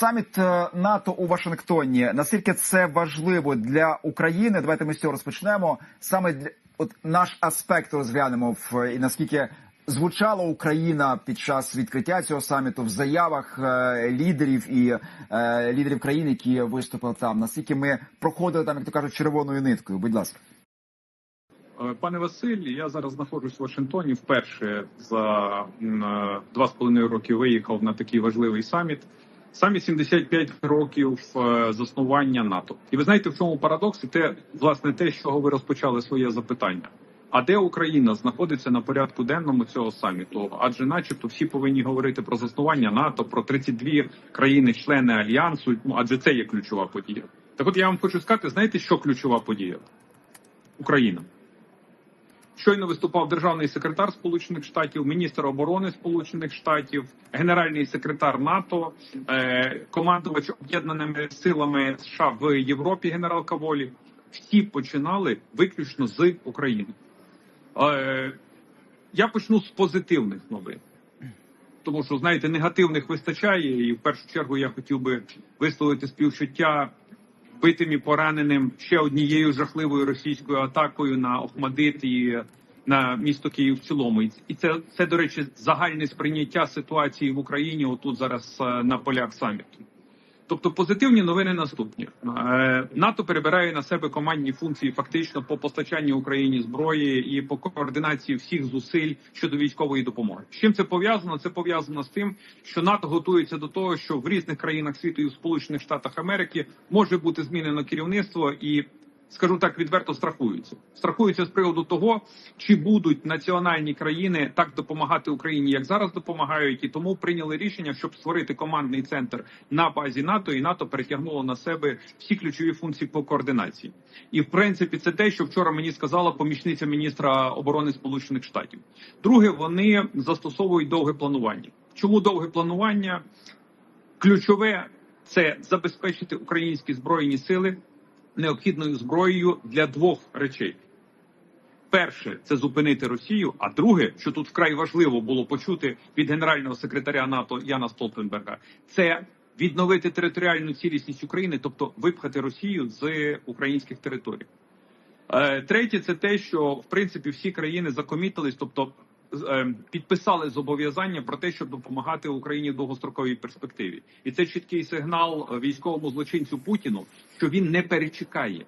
саміт е, НАТО у Вашингтоні. Наскільки це важливо для України? Давайте ми з цього розпочнемо. Саме для от наш аспект розглянемо в і наскільки звучала Україна під час відкриття цього саміту в заявах е, лідерів і е, лідерів країн, які виступили там. Наскільки ми проходили там, як то кажуть, червоною ниткою? Будь ласка. Е, Пане Василь, я зараз знаходжусь в Вашингтоні. Вперше за е, два з половиною роки виїхав на такий важливий саміт. Саміт 75 років е, заснування НАТО. І ви знаєте, в чому парадокс? І те, власне, те, з чого ви розпочали своє запитання. А де Україна знаходиться на порядку денному цього саміту? Адже, начебто, всі повинні говорити про заснування НАТО, про 32 країни-члени альянсу. Ну адже це є ключова подія. Так, от я вам хочу сказати, знаєте, що ключова подія? Україна. Щойно виступав державний секретар Сполучених Штатів, міністр оборони Сполучених Штатів, генеральний секретар НАТО, е, командувач об'єднаними силами США в Європі, генерал Каволі. Всі починали виключно з України. Е, я почну з позитивних новин. Тому що, знаєте, негативних вистачає, і в першу чергу я хотів би висловити співчуття битим і пораненим ще однією жахливою російською атакою на Охмадит і на місто Київ в цілому. І і це, це до речі, загальне сприйняття ситуації в Україні отут зараз е, на полях саміту. Тобто позитивні новини наступні. Е, НАТО перебирає на себе командні функції фактично по постачанню Україні зброї і по координації всіх зусиль щодо військової допомоги. З чим це пов'язано? Це пов'язано з тим, що НАТО готується до того, що в різних країнах світу і в Сполучених Штатах Америки може бути змінено керівництво і. Скажу так, відверто страхуються. Страхуються з приводу того, чи будуть національні країни так допомагати Україні, як зараз допомагають, і тому прийняли рішення, щоб створити командний центр на базі НАТО, і НАТО перетягнуло на себе всі ключові функції по координації. І в принципі, це те, що вчора мені сказала помічниця міністра оборони Сполучених Штатів. Друге, вони застосовують довге планування. Чому довге планування? Ключове це забезпечити українські збройні сили необхідною зброєю для двох речей. Перше це зупинити Росію. А друге, що тут вкрай важливо було почути від генерального секретаря НАТО Яна Столтенберга, це відновити територіальну цілісність України, тобто випхати Росію з українських територій. Е, Третє, це те, що в принципі всі країни закомітились, тобто е, підписали зобов'язання про те, щоб допомагати Україні в довгостроковій перспективі, і це чіткий сигнал військовому злочинцю Путіну, що він не перечекає.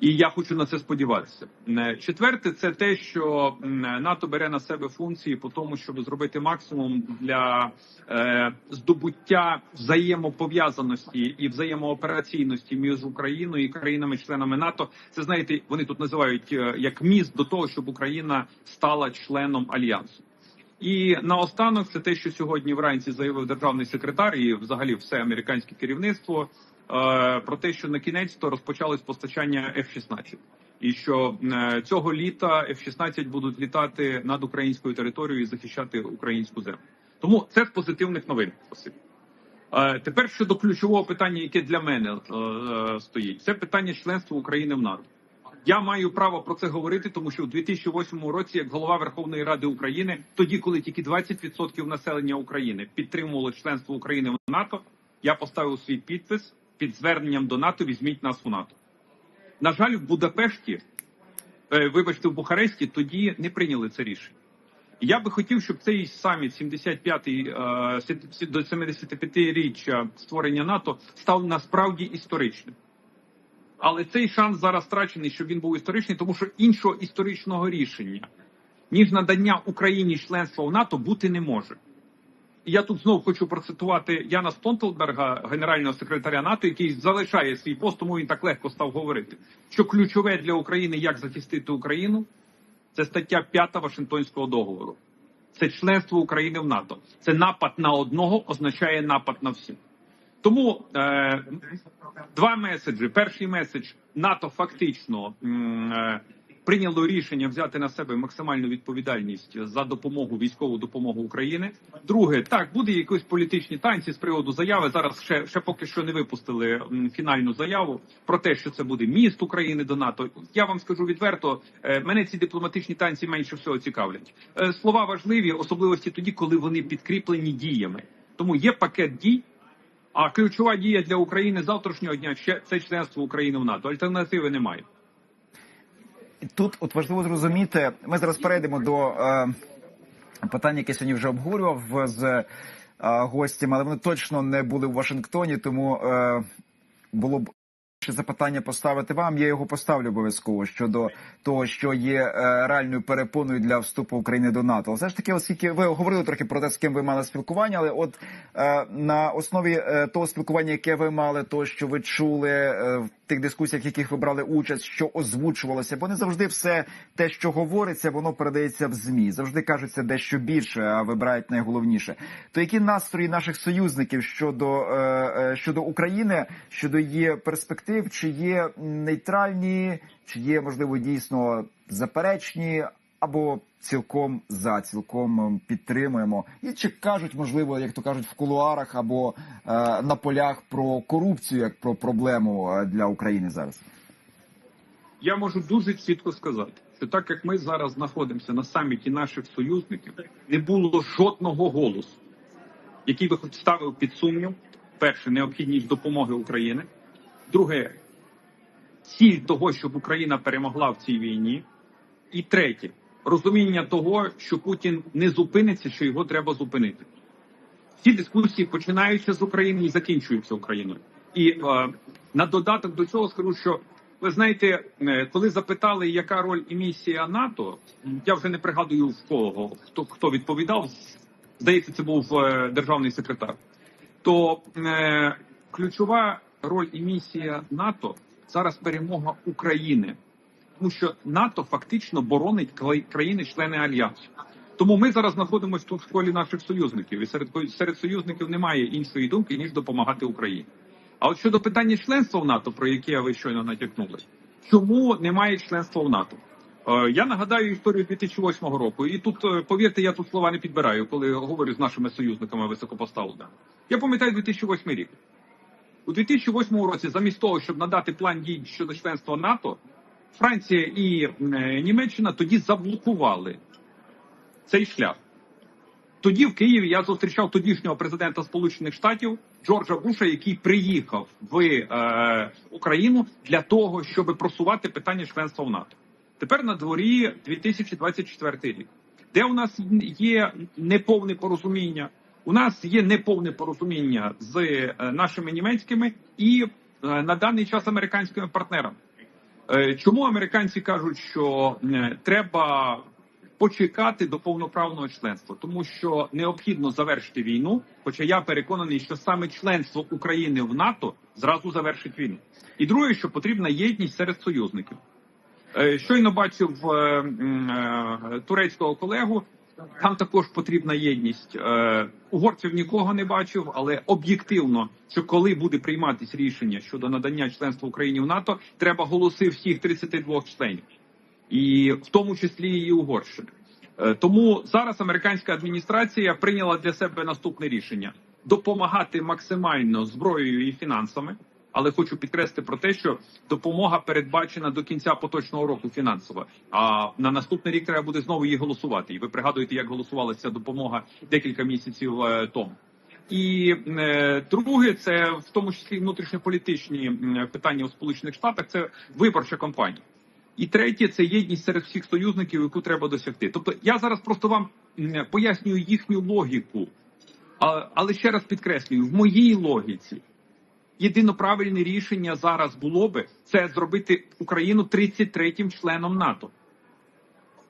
І я хочу на це сподіватися. Е, Четверте, це те, що НАТО бере на себе функції по тому, щоб зробити максимум для е, здобуття взаємопов'язаності і взаємоопераційності між Україною і країнами-членами НАТО. Це знаєте, вони тут називають е, як міст до того, щоб Україна стала членом альянсу. І наостанок це те, що сьогодні вранці заявив державний секретар і взагалі все американське керівництво про те, що на кінець то розпочалось постачання F-16. І що е, цього літа F-16 будуть літати над українською територією і захищати українську землю. Тому це з позитивних новин. Е, Тепер щодо ключового питання, яке для мене е, е, стоїть, це питання членства України в НАТО. Я маю право про це говорити, тому що в 2008 році, як голова Верховної Ради України, тоді, коли тільки 20% населення України підтримувало членство України в НАТО, я поставив свій підпис під зверненням до НАТО Візьміть нас у НАТО. На жаль, в Будапешті, е, вибачте, в Бухаресті тоді не прийняли це рішення. Я би хотів, щоб цей саміт 75-й е, до 75-річчя створення НАТО став насправді історичним. Але цей шанс зараз втрачений, щоб він був історичний, тому що іншого історичного рішення, ніж надання Україні членства в НАТО, бути не може. Я тут знову хочу процитувати Яна Стонтелберга, генерального секретаря НАТО, який залишає свій пост, тому він так легко став говорити, що ключове для України, як захистити Україну, це стаття 5 Вашингтонського договору. Це членство України в НАТО. Це напад на одного означає напад на всіх. Тому е, два меседжі. Перший меседж НАТО фактично е, прийняло рішення взяти на себе максимальну відповідальність за допомогу військову допомогу України. Друге, так буде якісь політичні танці з приводу заяви. Зараз ще, ще поки що не випустили фінальну заяву про те, що це буде міст України до НАТО. Я вам скажу відверто, е, мене ці дипломатичні танці менше всього цікавлять. Е, слова важливі, особливості тоді, коли вони підкріплені діями. Тому є пакет дій А ключова дія для України завтрашнього дня ще це членство України в НАТО. Альтернативи немає. Тут от важливо зрозуміти. Ми зараз перейдемо до е, питання, яке сьогодні вже обговорював з е, гостями, але вони точно не були в Вашингтоні, тому е, було б. Ще запитання поставити вам, я його поставлю обов'язково щодо того, що є е, реальною перепоною для вступу України до НАТО. Все ж таки, оскільки ви говорили трохи про те, з ким ви мали спілкування, але от е, на основі е, того спілкування, яке ви мали, то що ви чули тих дискусіях, в яких ви брали участь, що озвучувалося, бо не завжди все те, що говориться, воно передається в змі. Завжди кажеться дещо більше, а вибирають найголовніше. То які настрої наших союзників щодо, е, е, щодо України, щодо її перспектив, чи є нейтральні, чи є можливо дійсно заперечні, або цілком за, цілком ем, підтримуємо, і чи кажуть, можливо, як то кажуть, в кулуарах або е, на полях про корупцію як про проблему е, для України зараз. Я можу дуже чітко сказати, що так як ми зараз знаходимося на саміті наших союзників, не було жодного голосу, який би хоч ставив під сумнів, перше, необхідність допомоги України, друге, ціль того, щоб Україна перемогла в цій війні, і третє, розуміння того, що Путін не зупиниться, що його треба зупинити. Ці дискусії починаються з України і закінчуються Україною. І е, на додаток до цього скажу, що ви знаєте, е, коли запитали, яка роль і місія НАТО, я вже не пригадую в кого хто хто відповідав. Здається, це був е, державний секретар. То е, ключова роль і місія НАТО зараз перемога України, тому що НАТО фактично боронить країни-члени альянсу. Тому ми зараз знаходимося тут в колі наших союзників, і серед серед союзників немає іншої думки ніж допомагати Україні. А от щодо питання членства в НАТО, про яке ви щойно натякнули, чому немає членства в НАТО? Е, Я нагадаю історію 2008 року, і тут е, повірте, я тут слова не підбираю, коли говорю з нашими союзниками високопоставленими. Я пам'ятаю 2008 рік. У 2008 році, замість того, щоб надати план дій щодо членства НАТО, Франція і е, Німеччина тоді заблокували цей шлях. Тоді в Києві я зустрічав тодішнього президента Сполучених Штатів Джорджа Буша, який приїхав в е, Україну для того, щоб просувати питання членства в НАТО. Тепер на дворі 2024 рік, де у нас є неповне порозуміння. У нас є неповне порозуміння з е, нашими німецькими і е, на даний час американськими партнерами. Е, Чому американці кажуть, що е, треба почекати до повноправного членства, тому що необхідно завершити війну. Хоча я переконаний, що саме членство України в НАТО зразу завершить війну. І друге, що потрібна єдність серед союзників. Е, Щойно бачив турецького колегу. Там також потрібна єдність. Е, Угорців нікого не бачив, але об'єктивно, що коли буде прийматись рішення щодо надання членства Україні в НАТО, треба голоси всіх 32 членів, і в тому числі і Угорщини. Е, Тому зараз американська адміністрація прийняла для себе наступне рішення: допомагати максимально зброєю і фінансами. Але хочу підкреслити про те, що допомога передбачена до кінця поточного року фінансова. А на наступний рік треба буде знову її голосувати. І ви пригадуєте, як голосувалася допомога декілька місяців е, тому. І е, друге, це в тому числі внутрішньополітичні питання у Сполучених Штатах. Це виборча кампанія. І третє це єдність серед всіх союзників, яку треба досягти. Тобто я зараз просто вам пояснюю їхню логіку, але ще раз підкреслюю, в моїй логіці єдино правильне рішення зараз було би це зробити Україну 33-м членом НАТО.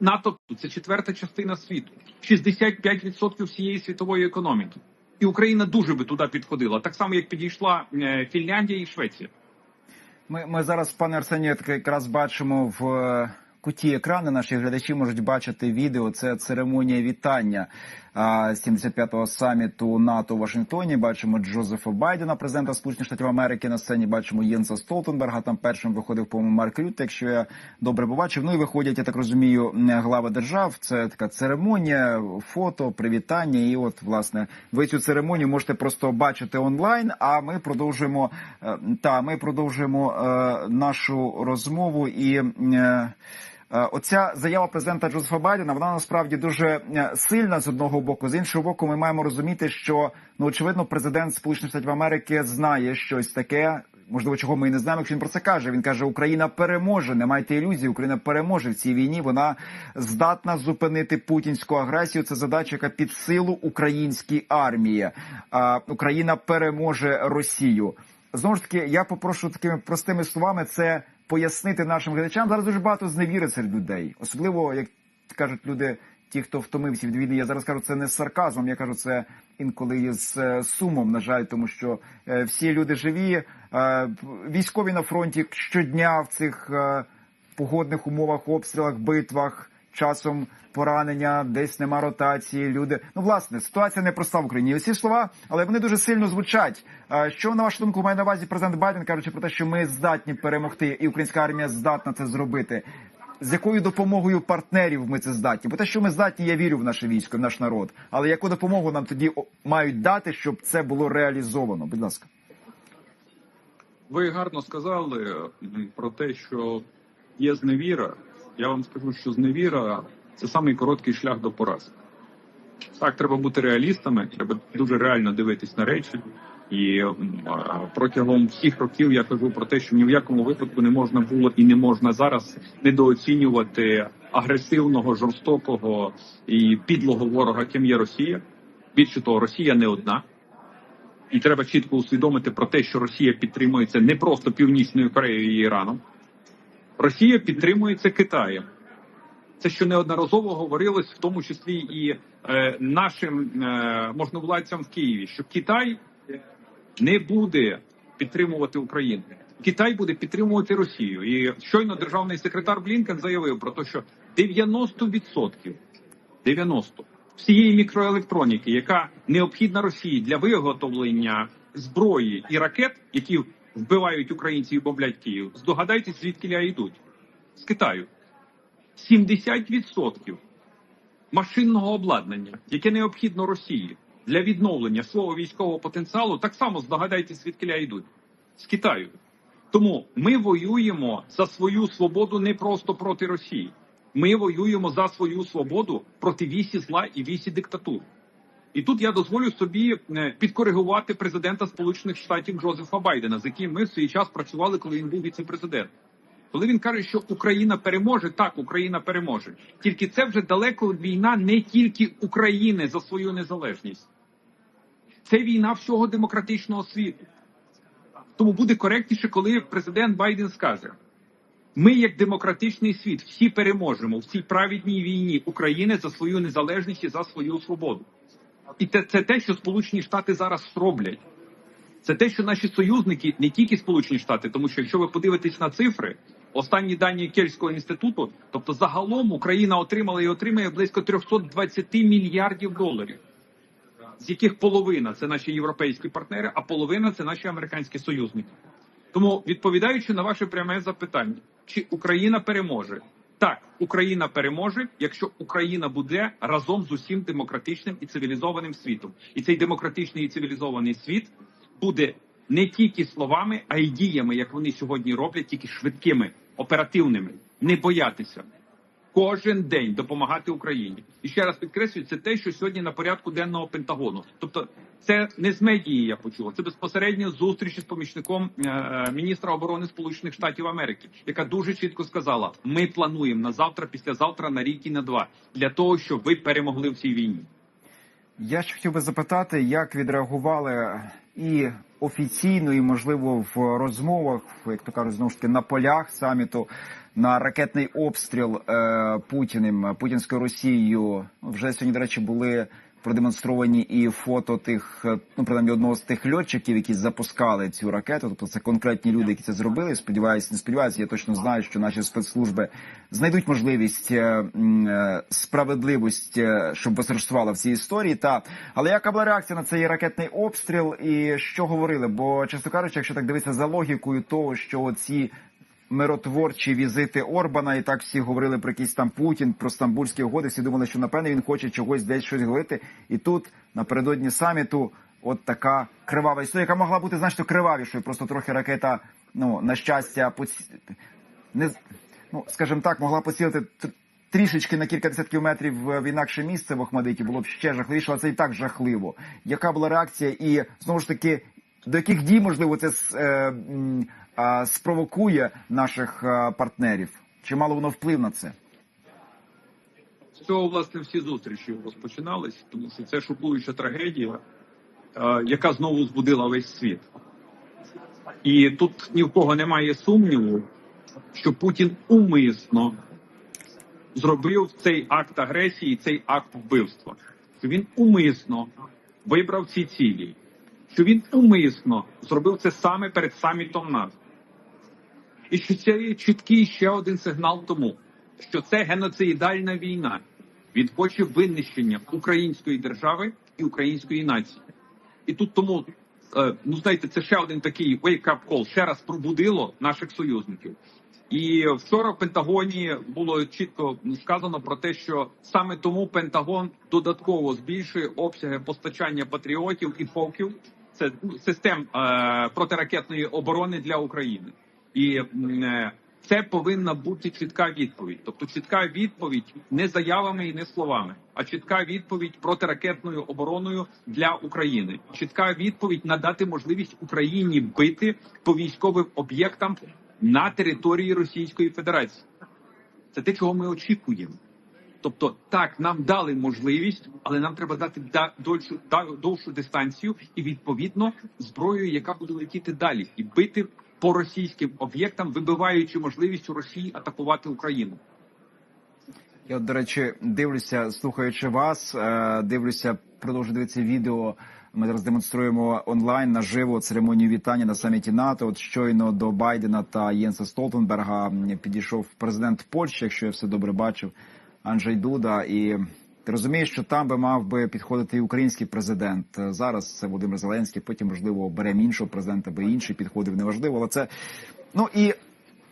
НАТО це четверта частина світу, 65% всієї світової економіки. І Україна дуже би туди підходила, так само як підійшла е, Фінляндія і Швеція. Ми, ми зараз, пане Арсенію, так якраз бачимо в е, куті екрану. Наші глядачі можуть бачити відео. Це церемонія вітання а, 75-го саміту НАТО у Вашингтоні. Бачимо Джозефа Байдена, президента Сполучених Штатів Америки. На сцені бачимо Єнса Столтенберга. Там першим виходив по-моєму Марк Рютте, якщо я добре побачив. Ну і виходять, я так розумію, глави держав. Це така церемонія, фото, привітання. І от власне ви цю церемонію можете просто бачити онлайн. А ми продовжуємо е, та ми продовжуємо е, нашу розмову і. Е, Е, Оця заява президента Джозефа Байдена вона насправді дуже е, сильна з одного боку. З іншого боку, ми маємо розуміти, що ну очевидно, президент Сполучених Штатів Америки знає щось таке. Можливо, чого ми і не знаємо, якщо він про це каже. Він каже, Україна переможе. Не майте ілюзій, Україна переможе в цій війні. Вона здатна зупинити путінську агресію. Це задача, яка під силу українській армії. А Україна переможе Росію. Знову ж таки, я попрошу такими простими словами це пояснити нашим глядачам. Зараз дуже багато зневіри серед людей, особливо як кажуть люди, ті, хто втомився від війни. Я зараз кажу це не з сарказмом. Я кажу це інколи із е, сумом. На жаль, тому що е, всі люди живі, е, військові на фронті щодня в цих погодних умовах, обстрілах, битвах. Часом поранення, десь нема ротації. Люди ну власне ситуація непроста в Україні. Ці слова, але вони дуже сильно звучать. Що на вашу думку має на увазі президент Байден, кажучи про те, що ми здатні перемогти, і українська армія здатна це зробити. З якою допомогою партнерів ми це здатні? Бо те, що ми здатні, я вірю в наше військо, в наш народ. Але яку допомогу нам тоді мають дати, щоб це було реалізовано? Будь ласка. Ви гарно сказали про те, що є зневіра. Я вам скажу, що зневіра це самий короткий шлях до поразки. Так, треба бути реалістами, треба дуже реально дивитись на речі. І протягом всіх років я кажу про те, що ні в якому випадку не можна було і не можна зараз недооцінювати агресивного, жорстокого і підлого ворога, ким є Росія. Більше того, Росія не одна. І треба чітко усвідомити про те, що Росія підтримується не просто Північною Кореєю і Іраном. Росія підтримується Китаєм. Це що неодноразово говорилось, в тому числі і е, нашим е, можновладцям в Києві, що Китай не буде підтримувати Україну. Китай буде підтримувати Росію. І щойно державний секретар Блінкен заявив про те, що 90% 90 всієї мікроелектроніки, яка необхідна Росії для виготовлення зброї і ракет, які вбивають українців і бомблять Київ, здогадайтесь, звідки ля йдуть з Китаю. 70% машинного обладнання, яке необхідно Росії для відновлення свого військового потенціалу, так само здогадайтесь, звідки ля йдуть з Китаю. Тому ми воюємо за свою свободу не просто проти Росії. Ми воюємо за свою свободу проти вісі зла і вісі диктатур. І тут я дозволю собі е, підкоригувати президента Сполучених Штатів Джозефа Байдена, з яким ми в свій час працювали, коли він був віце-президент. Коли він каже, що Україна переможе, так Україна переможе. Тільки це вже далеко війна не тільки України за свою незалежність, це війна всього демократичного світу. Тому буде коректніше, коли президент Байден скаже: ми, як демократичний світ, всі переможемо в цій праведній війні України за свою незалежність і за свою свободу. І це, те, що Сполучені Штати зараз роблять. Це те, що наші союзники, не тільки Сполучені Штати, тому що якщо ви подивитесь на цифри, останні дані Кельського інституту, тобто загалом Україна отримала і отримає близько 320 мільярдів доларів, з яких половина це наші європейські партнери, а половина це наші американські союзники. Тому, відповідаючи на ваше пряме запитання, чи Україна переможе? Так, Україна переможе, якщо Україна буде разом з усім демократичним і цивілізованим світом. І цей демократичний і цивілізований світ буде не тільки словами, а й діями, як вони сьогодні роблять, тільки швидкими, оперативними, не боятися. Кожен день допомагати Україні. І ще раз підкреслюю, це те, що сьогодні на порядку денного Пентагону. Тобто, це не з медії я почув, це безпосередньо з зустрічі з помічником е, е, міністра оборони Сполучених Штатів Америки, яка дуже чітко сказала: ми плануємо на завтра, післязавтра, на рік і на два для того, щоб ви перемогли в цій війні. Я ще хотів би запитати, як відреагували і офіційно, і можливо в розмовах, як то кажуть, знову ж таки на полях саміту на ракетний обстріл е, Путіним Путінською Росією. Вже сьогодні, до речі, були продемонстровані і фото тих, е, ну принаймні одного з тих льотчиків, які запускали цю ракету. Тобто це конкретні люди, які це зробили. Сподіваюся, не сподіваюся. Я точно знаю, що наші спецслужби знайдуть можливість е, е, е, щоб посередствувала в цій історії. Та але яка була реакція на цей ракетний обстріл, і що говорили? Бо чесно кажучи, якщо так дивитися за логікою того, що ці миротворчі візити Орбана, і так всі говорили про якийсь там Путін, про стамбульські угоди. Всі думали, що напевне він хоче чогось десь щось говорити. І тут напередодні саміту, от така кривава історія, яка могла бути значно кривавішою. Просто трохи ракета, ну на щастя, поці... не ну скажімо так, могла поцілити трішечки на кілька десятків метрів в інакше місце в Охмадиті, було б ще жахливіше, але це і так жахливо. Яка була реакція, і знову ж таки, до яких дій можливо це е, спровокує наших партнерів? Чи мало воно вплив на це? З цього власне всі зустрічі розпочинались, тому що це шокуюча трагедія, яка знову збудила весь світ. І тут ні в кого немає сумніву, що Путін умисно зробив цей акт агресії, цей акт вбивства. Що він умисно вибрав ці цілі, що він умисно зробив це саме перед самітом НАТО. І що це є чіткий ще один сигнал тому, що це геноцидальна війна. Хоче винищення української держави і української нації. І тут тому, е, ну знаєте, це ще один такий wake-up call, ще раз пробудило наших союзників. І вчора в Пентагоні було чітко сказано про те, що саме тому Пентагон додатково збільшує обсяги постачання патріотів і фоків. Це ну, систем е, протиракетної оборони для України. І е, це повинна бути чітка відповідь. Тобто чітка відповідь не заявами і не словами, а чітка відповідь протиракетною обороною для України. Чітка відповідь надати можливість Україні бити по військовим об'єктам на території Російської Федерації. Це те, чого ми очікуємо. Тобто, так, нам дали можливість, але нам треба дати да, довшу дистанцію і відповідно зброю, яка буде летіти далі, і бити по російським об'єктам, вибиваючи можливість у Росії атакувати Україну. Я, до речі, дивлюся, слухаючи вас, е, дивлюся, продовжую дивитися відео. Ми зараз демонструємо онлайн наживо церемонію вітання на саміті НАТО. От щойно до Байдена та Єнса Столтенберга підійшов президент Польщі, якщо я все добре бачив, Анджей Дуда. І ти розумієш, що там би мав би підходити і український президент. Е, Зараз це Володимир Зеленський. Потім можливо беремо іншого президента, би інший підходив. Неважливо, але це ну і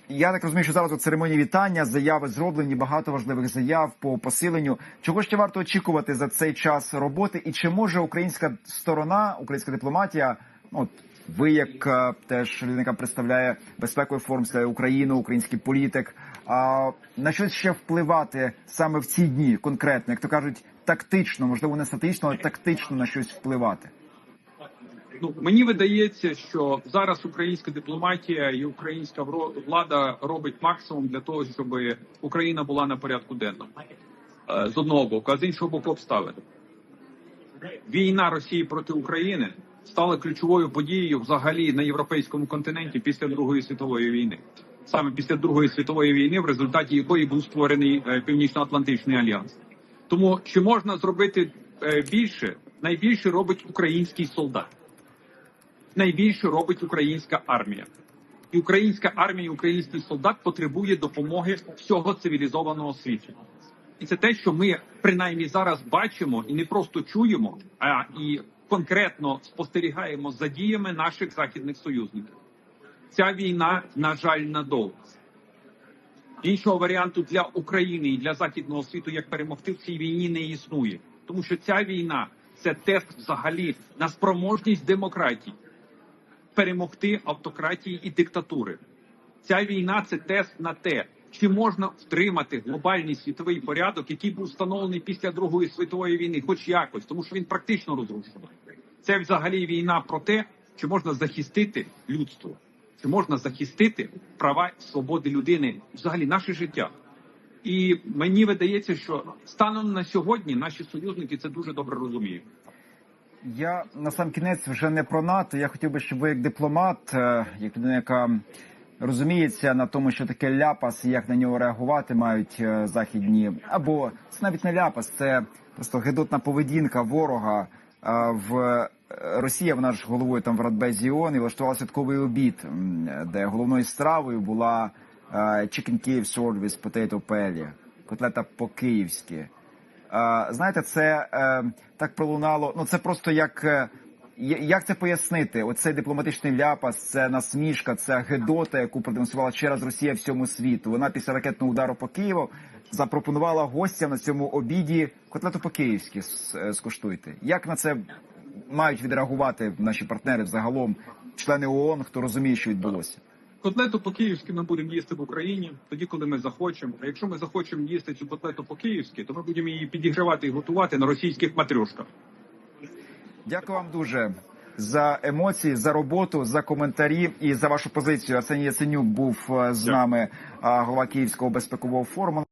я так розумію, що зараз у церемонії вітання заяви зроблені, багато важливих заяв по посиленню. Чого ще варто очікувати за цей час роботи? І чи може українська сторона, українська дипломатія, ну от ви як е, теж людина, представляє безпековий форум Україну, український політик, а на щось ще впливати саме в ці дні, конкретно, як то кажуть, тактично, можливо, не статично, але тактично на щось впливати? Ну мені видається, що зараз українська дипломатія і українська влада робить максимум для того, щоб Україна була на порядку денному Е, з одного боку, а з іншого боку, обставин. Війна Росії проти України стала ключовою подією взагалі на європейському континенті після Другої світової війни. Саме після Другої світової війни, в результаті якої був створений е, Північно-Атлантичний альянс. Тому чи можна зробити е, більше? Найбільше робить український солдат найбільше робить українська армія. І українська армія, і український солдат потребує допомоги всього цивілізованого світу. І це те, що ми принаймні зараз бачимо і не просто чуємо, а і конкретно спостерігаємо за діями наших західних союзників. Ця війна, на жаль, надовго. Іншого варіанту для України і для західного світу, як перемогти в цій війні, не існує, тому що ця війна це тест взагалі на спроможність демократії перемогти автократії і диктатури. Ця війна це тест на те, чи можна втримати глобальний світовий порядок, який був встановлений після Другої світової війни, хоч якось, тому що він практично розрушений. Це взагалі війна про те, чи можна захистити людство, чи можна захистити права свободи людини, взагалі наше життя. І мені видається, що станом на сьогодні наші союзники це дуже добре розуміють. Я на сам кінець вже не про НАТО. Я хотів би, щоб ви як дипломат, е, як людина, яка розуміється на тому, що таке ляпас як на нього реагувати мають е, західні, або це навіть не ляпас, це просто гидотна поведінка ворога. В е, Росія вона ж головою там в Радбезі ООН і влаштувала святковий обід, де головною стравою була е, chicken Kyiv served with potato pelly, котлета по-київськи. Е, Знаєте, це е, так пролунало. Ну це просто як. Як це пояснити? Оцей дипломатичний ляпас, це насмішка, це гедота, яку продемонструвала ще раз Росія всьому світу. Вона після ракетного удару по Києву запропонувала гостям на цьому обіді котлету по київськи скуштуйте. Як на це мають відреагувати наші партнери взагалом, члени ООН, хто розуміє, що відбулося? Котлету по-київськи ми будемо їсти в Україні тоді, коли ми захочемо. А якщо ми захочемо їсти цю котлету по-київськи, то ми будемо її підігрівати і готувати на російських матрюшках. Дякую вам дуже за емоції, за роботу, за коментарі і за вашу позицію. Арсеній Яценюк був е, з Дякую. нами, голова Київського безпекового форуму.